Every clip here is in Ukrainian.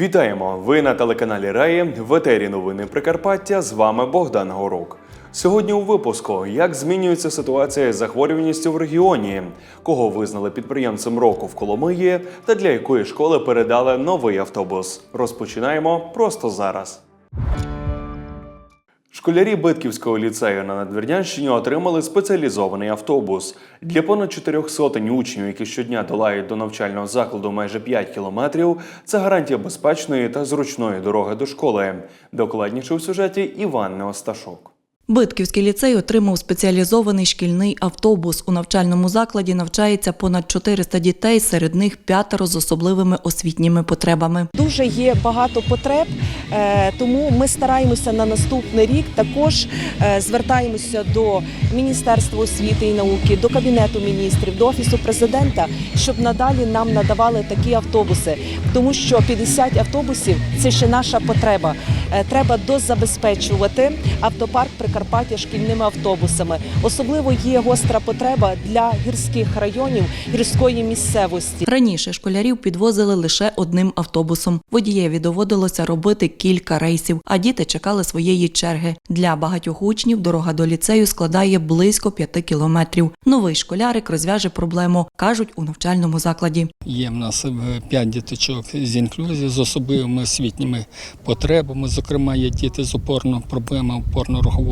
Вітаємо! Ви на телеканалі Раї в етері новини Прикарпаття. З вами Богдан Горук. Сьогодні у випуску як змінюється ситуація з захворюваністю в регіоні, кого визнали підприємцем року в Коломиї та для якої школи передали новий автобус. Розпочинаємо просто зараз. Школярі Битківського ліцею на Надвірнянщині отримали спеціалізований автобус. Для понад чотирьох сотень учнів, які щодня долають до навчального закладу майже 5 кілометрів, це гарантія безпечної та зручної дороги до школи. Докладніше у сюжеті Іван Неосташук. Битківський ліцей отримав спеціалізований шкільний автобус. У навчальному закладі навчається понад 400 дітей, серед них п'ятеро з особливими освітніми потребами. Дуже є багато потреб, е, тому ми стараємося на наступний рік. Також е, звертаємося до Міністерства освіти і науки, до кабінету міністрів, до офісу президента, щоб надалі нам надавали такі автобуси, тому що 50 автобусів це ще наша потреба. Е, Треба дозабезпечувати автопарк Прикарпаття шкільними автобусами. Особливо є гостра потреба для гірських районів гірської місцевості. Раніше школярів підвозили лише одним автобусом. Водієві доводилося робити кілька рейсів, а діти чекали своєї черги. Для багатьох учнів дорога до ліцею складає близько п'яти кілометрів. Новий школярик розв'яже проблему, кажуть у навчальному закладі. Є в нас е, п'ять діточок з інклюзією, з особливими освітніми потребами. Зокрема, є діти з опорно проблемами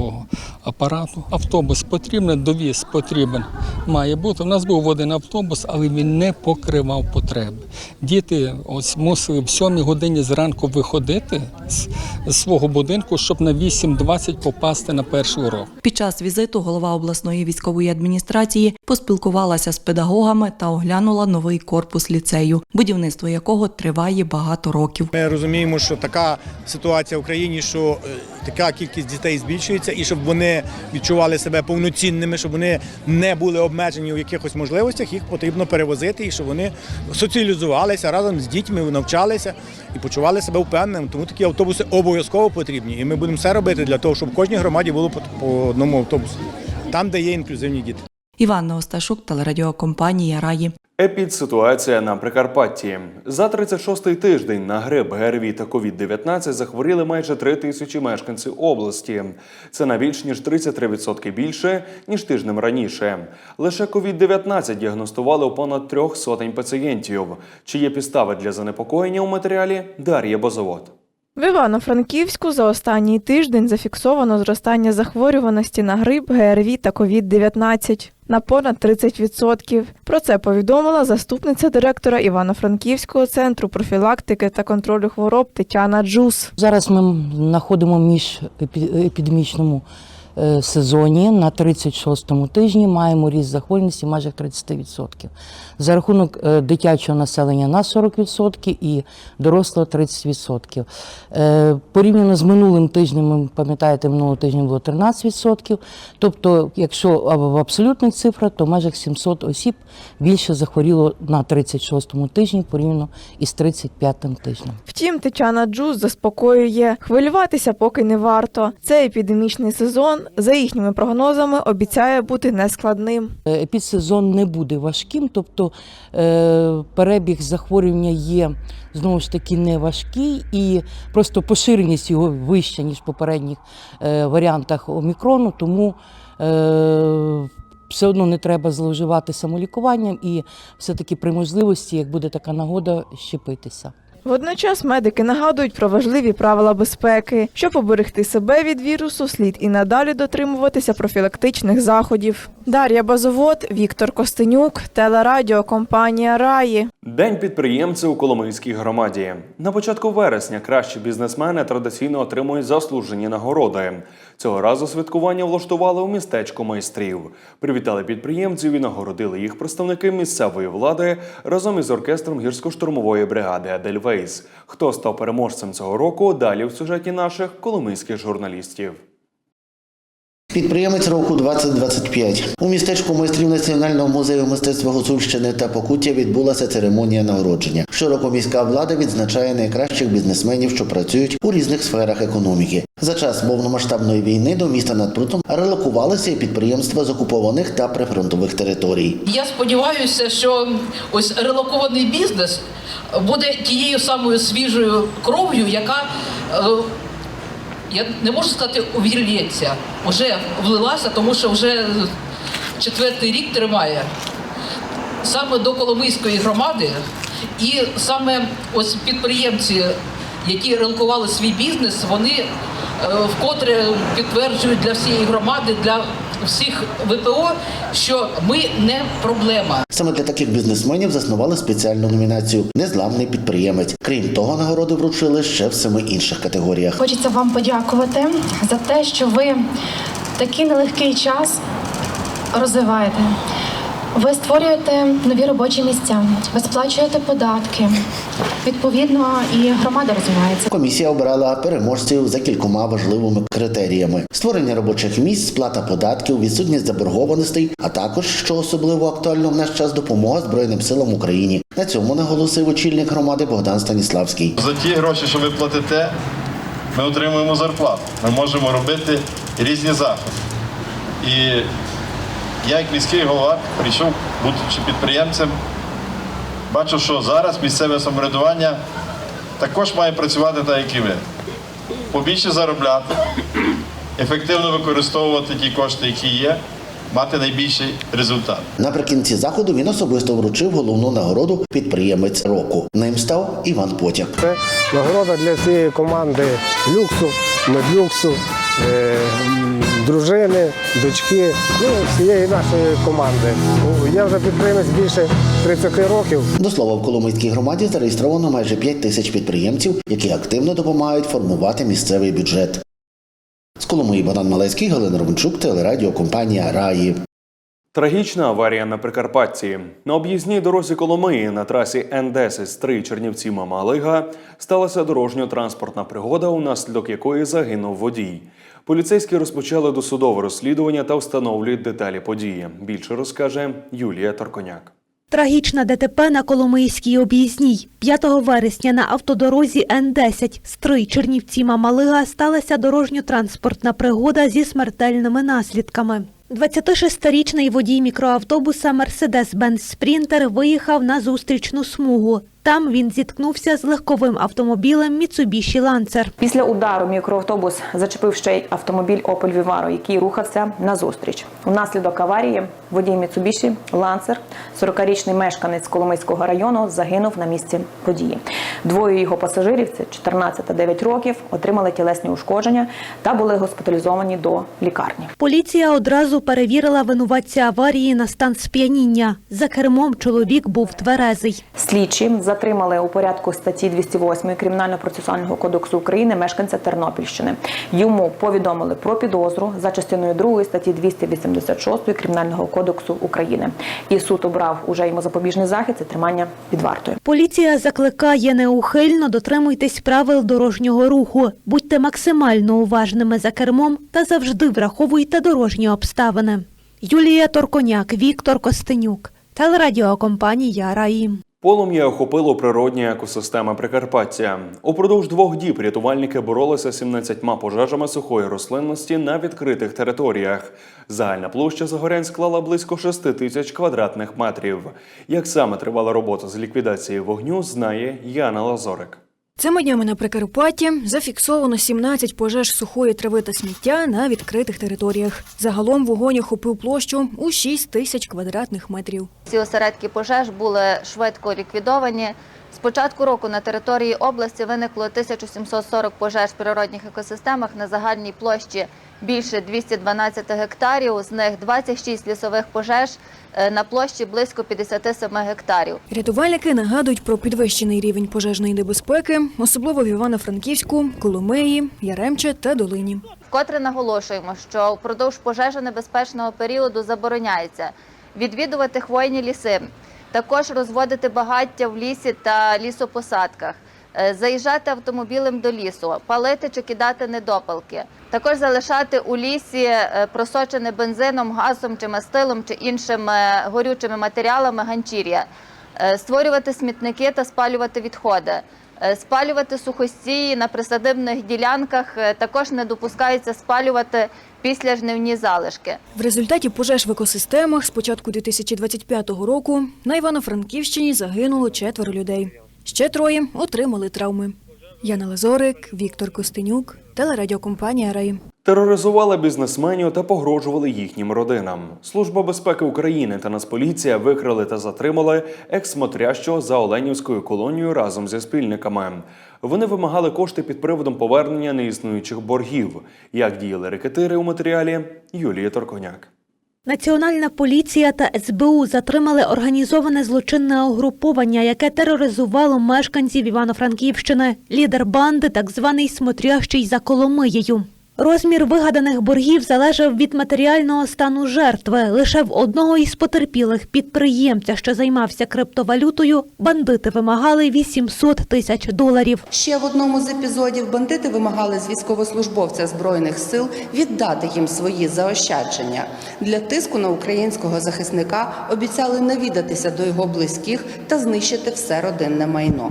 опорно-рухового апарату. Автобус потрібен, довіз потрібен. Має бути. У нас був один автобус, але він не покривав потреби. Діти ось мусили в сьомій годині зранку виходити з з свого будинку, щоб на 8.20 попасти на перший урок. Під час візиту голова обласної військової адміністрації поспілкувалася з педагогами та оглянула новий корпус ліцею, будівництво якого триває багато років. Ми розуміємо, що така ситуація в країні, що е, така кількість дітей збільшується, і щоб вони відчували себе повноцінними, щоб вони не були обмежені у якихось можливостях, їх потрібно перевозити, і щоб вони соціалізувалися разом з дітьми, навчалися і почували себе впевненим. Тому такі автобуси обов'язково потрібні. І ми будемо все робити для того, щоб кожній громаді було по одному автобусу, там, де є інклюзивні діти. Іванна Осташук, телерадіокомпанія Раї. Епідситуація на Прикарпатті. За 36-й тиждень на грип, ГРВІ та COVID-19 захворіли майже 3 тисячі мешканців області. Це на більш ніж 33% більше, ніж тижнем раніше. Лише COVID-19 діагностували у понад трьох сотень пацієнтів. Чи є підстави для занепокоєння у матеріалі? Дар'я Бозовод. В Івано-Франківську за останній тиждень зафіксовано зростання захворюваності на грип, ГРВІ та COVID-19 на понад 30%. Про це повідомила заступниця директора Івано-Франківського центру профілактики та контролю хвороб Тетяна Джус. Зараз ми знаходимо між епі- епідемічному сезоні на 36-му тижні маємо ріст захворюваності майже 30%. За рахунок е, дитячого населення на 40% і дорослого 30%. Е, Порівняно з минулим тижнем, пам'ятаєте, минулого тижня було 13%. Тобто, якщо в абсолютних цифрах, то майже 700 осіб більше захворіло на 36-му тижні порівняно із 35-м тижнем. Втім, Тетяна Джус заспокоює, хвилюватися поки не варто. Цей епідемічний сезон, за їхніми прогнозами, обіцяє бути нескладним. Е, Епідсезон не буде важким, тобто е, перебіг захворювання є знову ж таки не важкий, і просто поширеність його вища, ніж в попередніх е, варіантах омікрону, тому все одно не треба зловживати самолікуванням і все-таки при можливості, як буде така нагода, щепитися. Водночас медики нагадують про важливі правила безпеки. Щоб оберегти себе від вірусу, слід і надалі дотримуватися профілактичних заходів. Дар'я Базовод, Віктор Костенюк, телерадіокомпанія Раї. День підприємця у Коломийській громаді. На початку вересня кращі бізнесмени традиційно отримують заслужені нагороди. Цього разу святкування влаштували у містечку майстрів. Привітали підприємців і нагородили їх представники місцевої влади разом із оркестром гірсько-штурмової бригади Едельвейс. Хто став переможцем цього року? Далі в сюжеті наших коломийських журналістів. Підприємець року 2025. У містечку майстрів Національного музею мистецтва Гуцульщини та Покуття відбулася церемонія нагородження. Щороку міська влада відзначає найкращих бізнесменів, що працюють у різних сферах економіки. За час повномасштабної війни до міста над Прутом релокувалися і підприємства з окупованих та прифронтових територій. Я сподіваюся, що ось релокований бізнес буде тією самою свіжою кров'ю, яка е, я не можу сказати, увірвється, вже влилася, тому що вже четвертий рік тримає. Саме до Коломийської громади, і саме ось підприємці, які релокували свій бізнес, вони е, вкотре підтверджують для всієї громади, для всіх ВПО, що ми не проблема. Саме для таких бізнесменів заснували спеціальну номінацію Незламний підприємець. Крім того, нагороди вручили ще в семи інших категоріях. Хочеться вам подякувати за те, що ви такий нелегкий час розвиваєте. Ви створюєте нові робочі місця, ви сплачуєте податки. Відповідно, і громада розвивається. Комісія обирала переможців за кількома важливими критеріями: створення робочих місць, сплата податків, відсутність заборгованостей, а також, що особливо актуально в наш час, допомога Збройним силам Україні. На цьому наголосив очільник громади Богдан Станіславський. За ті гроші, що ви платите, ми отримуємо зарплату. Ми можемо робити різні заходи. І я, як міський голова, прийшов, будучи підприємцем, бачу, що зараз місцеве самоврядування також має працювати так, як і ви. Побільше заробляти, ефективно використовувати ті кошти, які є, мати найбільший результат. Наприкінці заходу він особисто вручив головну нагороду підприємець року. Ним став Іван Потяг. Це нагорода для всієї команди люксу, медлюксу, е, дружини, дочки, ну, всієї нашої команди. Ну, Я вже підприємець більше 30 років. До слова, в Коломийській громаді зареєстровано майже 5 тисяч підприємців, які активно допомагають формувати місцевий бюджет. З Коломиї Богдан Малецький, Галина Романчук, телерадіокомпанія Раї. Трагічна аварія на Прикарпатті. На об'їзній дорозі Коломиї на трасі Н-10 Стрий Чернівці Мамалига сталася дорожньо-транспортна пригода, унаслідок якої загинув водій. Поліцейські розпочали досудове розслідування та встановлюють деталі події. Більше розкаже Юлія Торконяк. Трагічна ДТП на Коломийській об'їзній. 5 вересня на автодорозі Н-10 Стрий Чернівці Мамалига сталася дорожньо-транспортна пригода зі смертельними наслідками. 26-річний водій мікроавтобуса Мерседес-Бенц Спрінтер виїхав на зустрічну смугу. Там він зіткнувся з легковим автомобілем Mitsubishi Lancer. Після удару мікроавтобус зачепив ще й автомобіль Opel Vivaro, який рухався назустріч. Внаслідок аварії водій Mitsubishi Lancer, 40-річний мешканець Коломийського району, загинув на місці події. Двоє його пасажирів, це 14 та 9 років, отримали тілесні ушкодження та були госпіталізовані до лікарні. Поліція одразу перевірила винуватця аварії на стан сп'яніння. За кермом чоловік був тверезий. Слідчі затримали у порядку статті 208 Кримінально-процесуального кодексу України мешканця Тернопільщини. Йому повідомили про підозру за частиною 2 статті 286 Кримінального кодексу України. І суд обрав уже йому запобіжний захід це тримання під вартою. Поліція закликає неухильно дотримуйтесь правил дорожнього руху, будьте максимально уважними за кермом та завжди враховуйте дорожні обставини. Юлія Торконяк, Віктор Костенюк, телерадіокомпанія Раїм. Полум'я охопило природні екосистеми Прикарпаття. Упродовж двох діб рятувальники боролися з 17 пожежами сухої рослинності на відкритих територіях. Загальна площа загорянь склала близько 6 тисяч квадратних метрів. Як саме тривала робота з ліквідації вогню, знає Яна Лазорик. Цими днями на Прикарпатті зафіксовано 17 пожеж сухої трави та сміття на відкритих територіях. Загалом вогонь охопив площу у 6 тисяч квадратних метрів. Ці осередки пожеж були швидко ліквідовані. З початку року на території області виникло 1740 пожеж в природних екосистемах на загальній площі більше 212 гектарів. З них 26 лісових пожеж е, на площі близько 57 гектарів. Рятувальники нагадують про підвищений рівень пожежної небезпеки, особливо в Івано-Франківську, Коломиї, Яремче та Долині. Вкотре наголошуємо, що впродовж пожежонебезпечного періоду забороняється відвідувати хвойні ліси, також розводити багаття в лісі та лісопосадках, заїжджати автомобілем до лісу, палити чи кидати недопалки. Також залишати у лісі е, просочене бензином, газом чи мастилом чи іншими горючими матеріалами ганчір'я, Е, створювати смітники та спалювати відходи. Е, Спалювати сухостії на присадибних ділянках е, також не допускається спалювати після жнивні залишки. В результаті пожеж в екосистемах з початку 2025 року на Івано-Франківщині загинуло четверо людей. Ще троє отримали травми. Яна Лазорик, Віктор Костенюк, телерадіокомпанія Раї. Тероризували бізнесменів та погрожували їхнім родинам. Служба безпеки України та Нацполіція викрили та затримали екс-смотрящого за Оленівською колонією разом зі спільниками. Вони вимагали кошти під приводом повернення неіснуючих боргів. Як діяли рекетири у матеріалі Юлії Торконяк. Національна поліція та СБУ затримали організоване злочинне угруповання, яке тероризувало мешканців Івано-Франківщини. Лідер банди, так званий смотрящий за Коломиєю. Розмір вигаданих боргів залежав від матеріального стану жертви. Лише в одного із потерпілих підприємця, що займався криптовалютою, бандити вимагали 800 тисяч доларів. Ще в одному з епізодів бандити вимагали з військовослужбовця збройних сил віддати їм свої заощадження. Для тиску на українського захисника обіцяли навідатися до його близьких та знищити все родинне майно.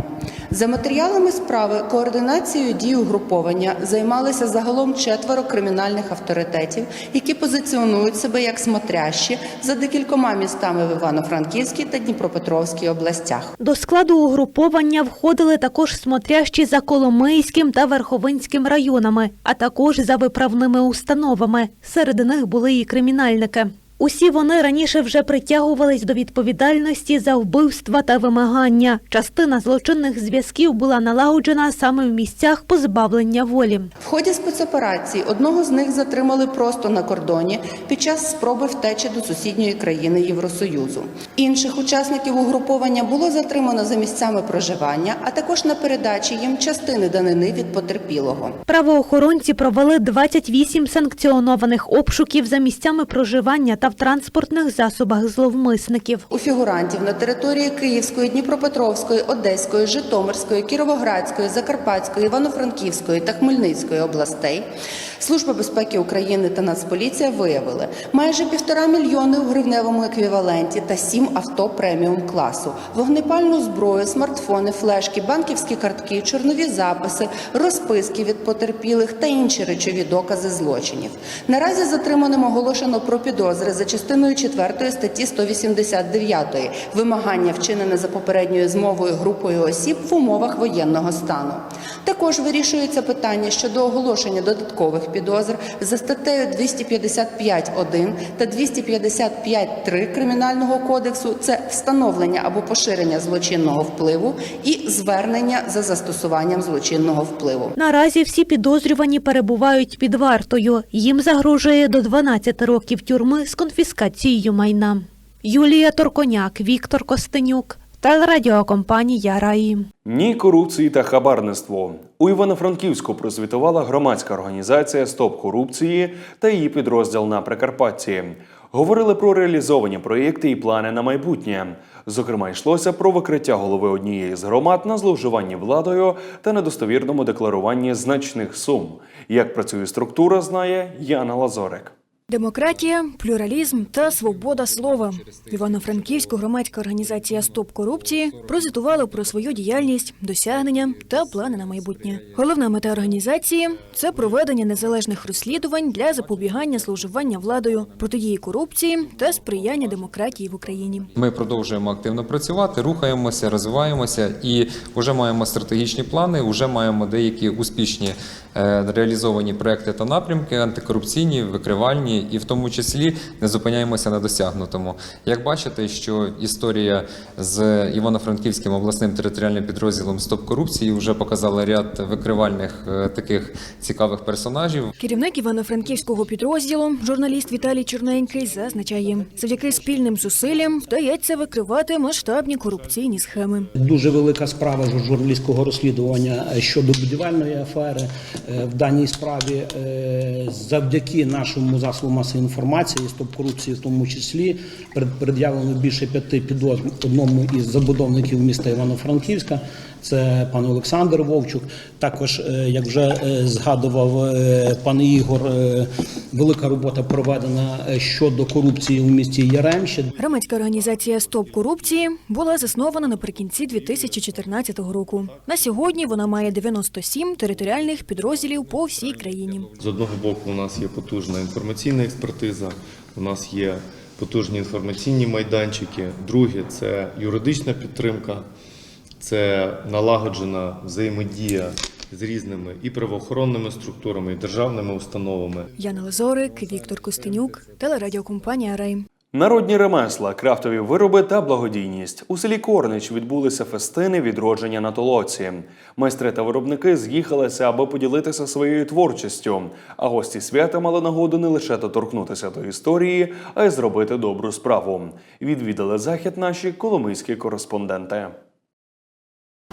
За матеріалами справи координацією дій угруповання займалися загалом четверо кримінальних авторитетів, які позиціонують себе як смотрящі за декількома містами в Івано-Франківській та Дніпропетровській областях. До складу угруповання входили також смотрящі за Коломийським та Верховинським районами, а також за виправними установами. Серед них були і кримінальники. Усі вони раніше вже притягувались до відповідальності за вбивства та вимагання. Частина злочинних зв'язків була налагоджена саме в місцях позбавлення волі. В ході спецоперації одного з них затримали просто на кордоні під час спроби втечі до сусідньої країни Євросоюзу. Інших учасників угруповання було затримано за місцями проживання, а також на передачі їм частини данини від потерпілого. Правоохоронці провели 28 санкціонованих обшуків за місцями проживання та в транспортних засобах зловмисників. У фігурантів на території Київської, Дніпропетровської, Одеської, Житомирської, Кіровоградської, Закарпатської, Івано-Франківської та Хмельницької областей Служба безпеки України та Нацполіція виявили майже півтора мільйони у гривневому еквіваленті та сім авто преміум класу, вогнепальну зброю, смартфони, флешки, банківські картки, чорнові записи, розписки від потерпілих та інші речові докази злочинів. Наразі затриманим оголошено про підозри за частиною 4 статті 189 вимагання вчинене за попередньою змовою групою осіб в умовах воєнного стану. Також вирішується питання щодо оголошення додаткових підозр за статтею 255.1 та 255.3 Кримінального кодексу це встановлення або поширення злочинного впливу і звернення за застосуванням злочинного впливу. Наразі всі підозрювані перебувають під вартою. Їм загрожує до 12 років тюрми з конфіскацією майна. Юлія Торконяк, Віктор Костенюк, телерадіокомпанія Раї. Ні корупції та хабарництво. У Івано-Франківську просвітувала громадська організація Стоп корупції та її підрозділ на Прикарпатті. Говорили про реалізовані проєкти і плани на майбутнє. Зокрема, йшлося про викриття голови однієї з громад на зловживанні владою та недостовірному декларуванні значних сум. Як працює структура, знає Яна Лазорик. Демократія, плюралізм та свобода слова. Івано-Франківську громадська організація Стоп корупції прозвітувала про свою діяльність, досягнення та плани на майбутнє. Головна мета організації це проведення незалежних розслідувань для запобігання зловживання владою, протидії корупції та сприяння демократії в Україні. Ми продовжуємо активно працювати, рухаємося, розвиваємося і вже маємо стратегічні плани, вже маємо деякі успішні е, реалізовані проекти та напрямки, антикорупційні, викривальні, і в тому числі не зупиняємося на досягнутому. Як бачите, що історія з Івано-Франківським обласним територіальним підрозділом Стоп корупції вже показала ряд викривальних е, таких цікавих персонажів. Керівник Івано-Франківського підрозділу, журналіст Віталій Чорненький, зазначає, завдяки спільним зусиллям вдається викривати масштабні корупційні схеми. Дуже велика справа жур- журналістського розслідування щодо будівельної афери Е, в даній справі. е, Завдяки нашому засобу масової інформації, стоп корупції, в тому числі пред- пред'явлено більше п'яти підозр одному із забудовників міста Івано-Франківська. Це пан Олександр Вовчук. Також, е, як вже е, згадував е, пан Ігор, велика робота проведена щодо корупції у місті Яремче. Громадська організація Стоп корупції була заснована наприкінці 2014 року. На сьогодні вона має 97 територіальних підрозділів по всій країні. З одного боку, у нас є потужна інформаційна експертиза, у нас є потужні інформаційні майданчики. Друге це юридична підтримка, це налагоджена взаємодія з різними і правоохоронними структурами, і державними установами. Яна Лазорик, Віктор Костенюк, телерадіокомпанія Рейм. Народні ремесла, крафтові вироби та благодійність у селі Корнич відбулися фестини відродження на толоці. Майстри та виробники з'їхалися, аби поділитися своєю творчістю. А гості свята мали нагоду не лише доторкнутися до історії, а й зробити добру справу. Відвідали захід наші коломийські кореспонденти.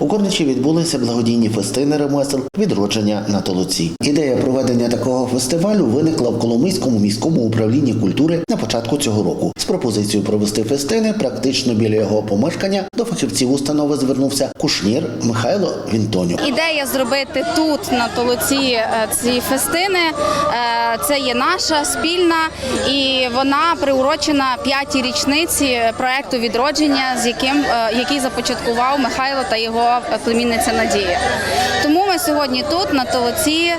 У Корничі відбулися благодійні фестини ремесел відродження на толоці. Ідея проведення такого фестивалю виникла в Коломийському міському управлінні культури на початку цього року. З пропозицією провести фестини практично біля його помешкання до фахівців установи звернувся кушнір Михайло Вінтонюк. Ідея зробити тут на толоці е, ці фестини. е, Це є наша спільна, і вона приурочена п'ятій річниці проекту відродження, з яким е, який започаткував Михайло та його племінниця Надія. Тому ми сьогодні тут на толоці е,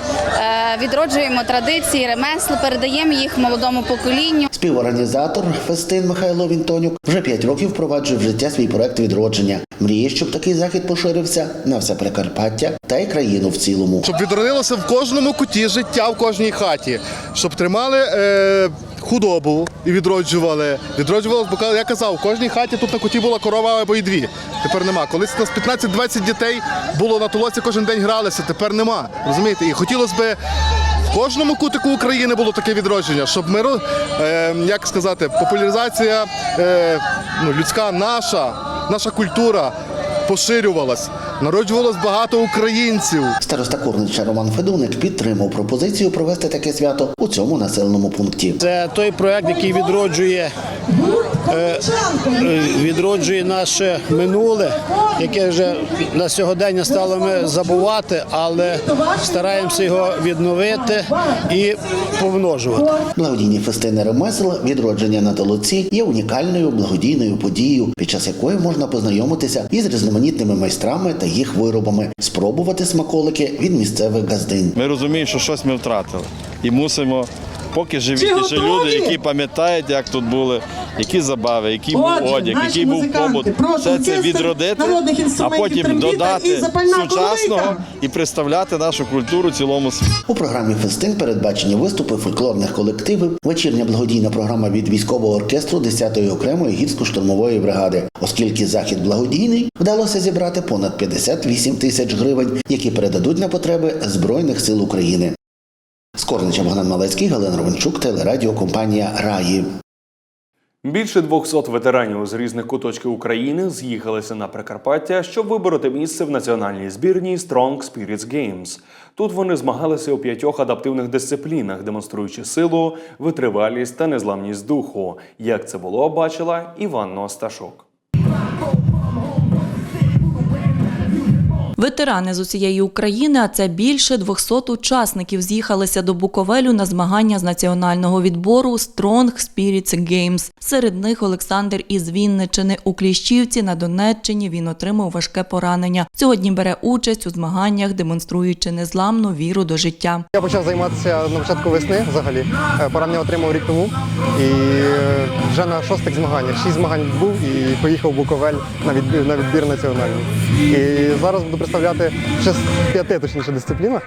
відроджуємо традиції, ремесла, передаємо їх молодому поколінню. Співорганізатор фестин Михайло Вінтонюк вже п'ять років впроваджує в життя свій проект відродження. Мріє, щоб такий захід поширився на все Прикарпаття та й країну в цілому. щоб відродилося в кожному куті життя в кожній хаті, щоб тримали е, худобу і відроджували. Відроджували, бо я казав, в кожній хаті тут на куті була корова або і дві. Тепер нема. Колись у нас 15-20 дітей було на толоці, кожен день гралися, тепер нема. Розумієте? І хотілося б. В кожному кутику України було таке відродження, щоб ми, е, як сказати, популяризація е, ну, людська наша, наша культура поширювалась, народжувалось багато українців. Староста Корнича Роман Федуник підтримав пропозицію провести таке свято у цьому населеному пункті. Це той проект, який відроджує, е, е, відроджує наше минуле, яке вже на сьогодення стало ми забувати, але стараємося його відновити і помножувати. Благодійні фестини ремесел відродження на толоці є унікальною благодійною подією, під час якої можна познайомитися із різноманітними майстрами та їх виробами, спробувати смаколики від місцевих газдинь. Ми розуміємо, що щось ми втратили. І мусимо, поки живі ті ще люди, які пам'ятають, як тут були, які забави, який був Отже, одяг, наші який був музиканти, побут. прошу Все це оркестр відродити, народних а інструментів, потім трембіта додати запальна сучасного і представляти нашу культуру цілому світу. У програмі фестин передбачені виступи фольклорних колективів, вечірня благодійна програма від військового оркестру 10-ї окремої гірсько-штурмової бригади. Оскільки захід благодійний, вдалося зібрати понад 58 тисяч гривень, які передадуть на потреби Збройних сил України. З Корнича Богдан Малецький, Галина Ровенчук, телерадіокомпанія Раї. Більше 200 ветеранів з різних куточків України з'їхалися на Прикарпаття, щоб вибороти місце в національній збірній Strong Spirits Games. Тут вони змагалися у п'ятьох адаптивних дисциплінах, демонструючи силу, витривалість та незламність духу. Як це було, бачила Іванна Осташок. Ветерани з усієї України, а це більше 200 учасників, з'їхалися до Буковелю на змагання з національного відбору Strong Spirits Games. Серед них Олександр із Вінничини у Кліщівці на Донеччині він отримав важке поранення. Сьогодні бере участь у змаганнях, демонструючи незламну віру до життя. Я почав займатися на початку весни взагалі. Е, Поранення отримав рік тому. І е, вже на шостих змаганнях. Шість змагань був і поїхав в Буковель на відбір, на відбір національний. І зараз буду представляти ще з п'яти точніше дисциплінах.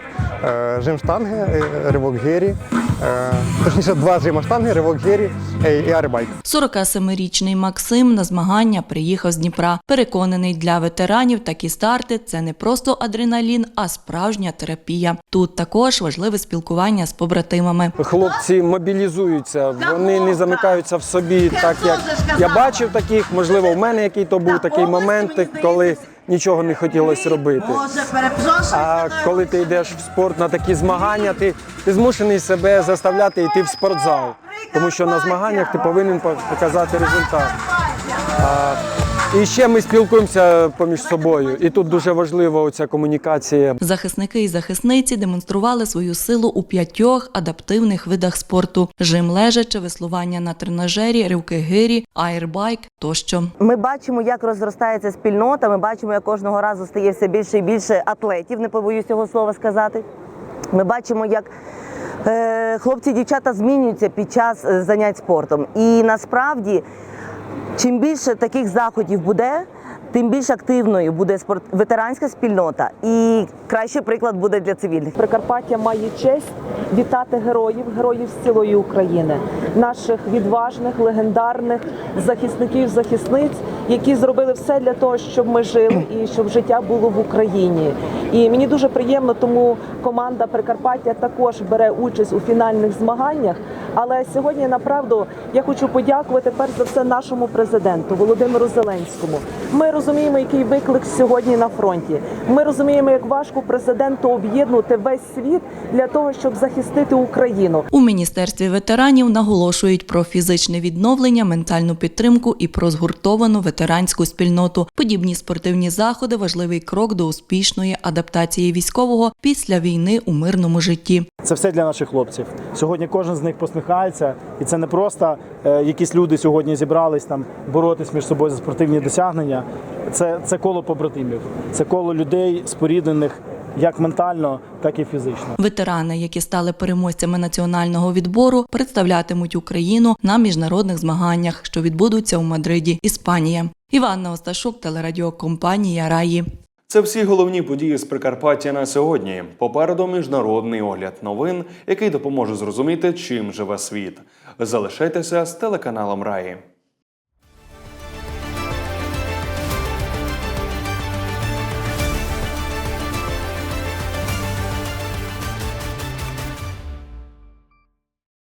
Е, Жим штанги, е, ривок гирі, е, точніше два жима штанги, ривок гирі е, і арибайк. 47-річний Максим на змагання приїхав з Дніпра. Переконаний, для ветеранів такі старти це не просто адреналін, а справжня терапія. Тут також важливе спілкування з побратимами. Хлопці мобілізуються, вони не замикаються в собі, так як я бачив таких. Можливо, в мене який то був такий момент, коли нічого не хотілося робити. А коли ти йдеш в спорт на такі змагання, ти, ти змушений себе заставляти йти в спортзал, тому що на змаганнях ти повинен показати результат. А І ще ми спілкуємося поміж собою. І тут дуже важлива ця комунікація. Захисники і захисниці демонстрували свою силу у п'ятьох адаптивних видах спорту: жим лежачи, веслування на тренажері, ривки гирі, аербайк тощо. Ми бачимо, як розростається спільнота. Ми бачимо, як кожного разу стає все більше і більше атлетів. Не побоюсь цього слова сказати. Ми бачимо, як е, хлопці і дівчата змінюються під час е, занять спортом. І насправді, чим більше таких заходів буде, тим більш активною буде спорт ветеранська спільнота, і кращий приклад буде для цивільних. Прикарпаття має честь вітати героїв, героїв з цілої України, наших відважних, легендарних захисників, захисниць, які зробили все для того, щоб ми жили і щоб життя було в Україні. І мені дуже приємно, тому команда Прикарпаття також бере участь у фінальних змаганнях. Але сьогодні направду я хочу подякувати перш за все нашому президенту Володимиру Зеленському. Ми розуміємо, який виклик сьогодні на фронті. Ми розуміємо, як важко президенту об'єднувати весь світ для того, щоб захистити Україну. У міністерстві ветеранів наголошують про фізичне відновлення, ментальну підтримку і про згуртовану ветеранську спільноту. Подібні спортивні заходи важливий крок до успішної адаптації військового після війни у мирному житті. Це все для наших хлопців. Сьогодні кожен з них посміхається, і це не просто е, якісь люди сьогодні зібрались там боротись між собою за спортивні досягнення. Це, це коло побратимів, це коло людей споріднених як ментально, так і фізично. Ветерани, які стали переможцями національного відбору, представлятимуть Україну на міжнародних змаганнях, що відбудуться у Мадриді, Іспанія. Іванна Осташук, телерадіокомпанія Раї. Це всі головні події з Прикарпаття на сьогодні. Попереду міжнародний огляд новин, який допоможе зрозуміти, чим живе світ. Залишайтеся з телеканалом Раї.